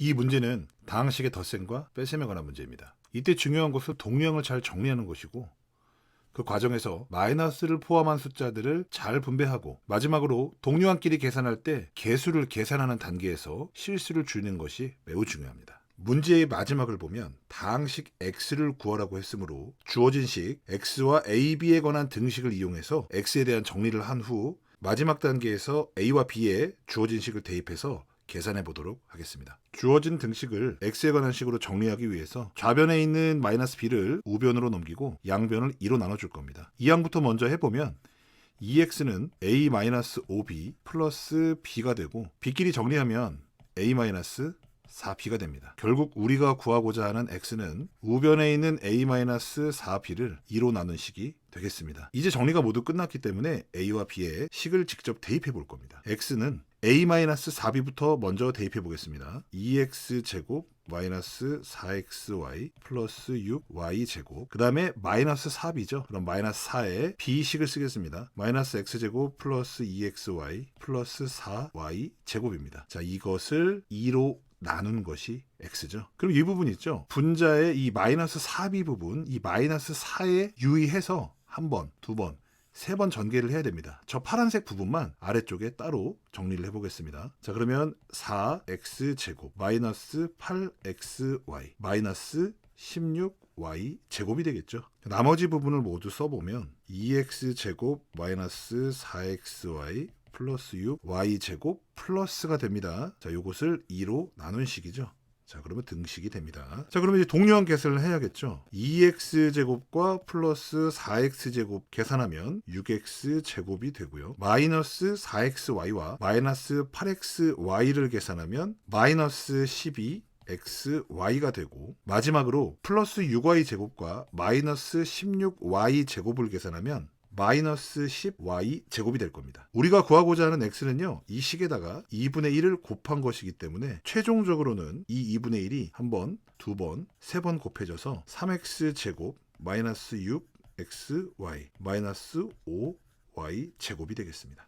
이 문제는 다항식의 덧셈과 뺄셈에 관한 문제입니다. 이때 중요한 것은 동량을 잘 정리하는 것이고 그 과정에서 마이너스를 포함한 숫자들을 잘 분배하고 마지막으로 동료한끼리 계산할 때 개수를 계산하는 단계에서 실수를 줄이는 것이 매우 중요합니다. 문제의 마지막을 보면 다항식 x를 구하라고 했으므로 주어진 식 x와 ab에 관한 등식을 이용해서 x에 대한 정리를 한 후 마지막 단계에서 a와 b에 주어진 식을 대입해서 계산해 보도록 하겠습니다. 주어진 등식을 x에 관한 식으로 정리하기 위해서 좌변에 있는 마이너스 b를 우변으로 넘기고 양변을 2로 나눠줄 겁니다. 이 항부터 먼저 해보면 2x는 a-5b 플러스 b가 되고 b끼리 정리하면 a-4b가 됩니다. 결국 우리가 구하고자 하는 x는 우변에 있는 a-4b를 2로 나눈 식이 되겠습니다. 이제 정리가 모두 끝났기 때문에 a와 b에 식을 직접 대입해 볼 겁니다. x는 a-4b부터 먼저 대입해 보겠습니다. 2x 제곱 마이너스 4xy 플러스 6y 제곱 그 다음에 마이너스 4b죠. 그럼 마이너스 4에 b식을 쓰겠습니다. 마이너스 x제곱 플러스 2xy 플러스 4y 제곱입니다. 자 이것을 2로 나눈 것이 x죠. 그럼 이 부분 있죠. 분자의 이 마이너스 4b 부분 이 마이너스 4에 유의해서 한 번, 두 번, 세 번 전개를 해야 됩니다. 저 파란색 부분만 아래쪽에 따로 정리를 해보겠습니다. 자, 그러면 4x 제곱 마이너스 8xy 마이너스 16y 제곱이 되겠죠. 나머지 부분을 모두 써보면 2x 제곱 마이너스 4xy 플러스 6y 제곱 플러스가 됩니다. 자, 요것을 2로 나눈 식이죠. 자, 그러면 등식이 됩니다. 자, 그러면 이제 동료한 계산을 해야겠죠. 2x 제곱과 플러스 4x 제곱 계산하면 6x 제곱이 되고요. 마이너스 4xy와 마이너스 8xy를 계산하면 마이너스 12 xy가 되고 마지막으로 플러스 6y 제곱과 마이너스 16y 제곱을 계산하면 마이너스 10y 제곱이 될 겁니다. 우리가 구하고자 하는 x는요, 이 식에다가 2분의 1을 곱한 것이기 때문에 최종적으로는 이 2분의 1이 한 번, 두 번, 세 번 곱해져서 3x 제곱 마이너스 6xy 마이너스 5y 제곱이 되겠습니다.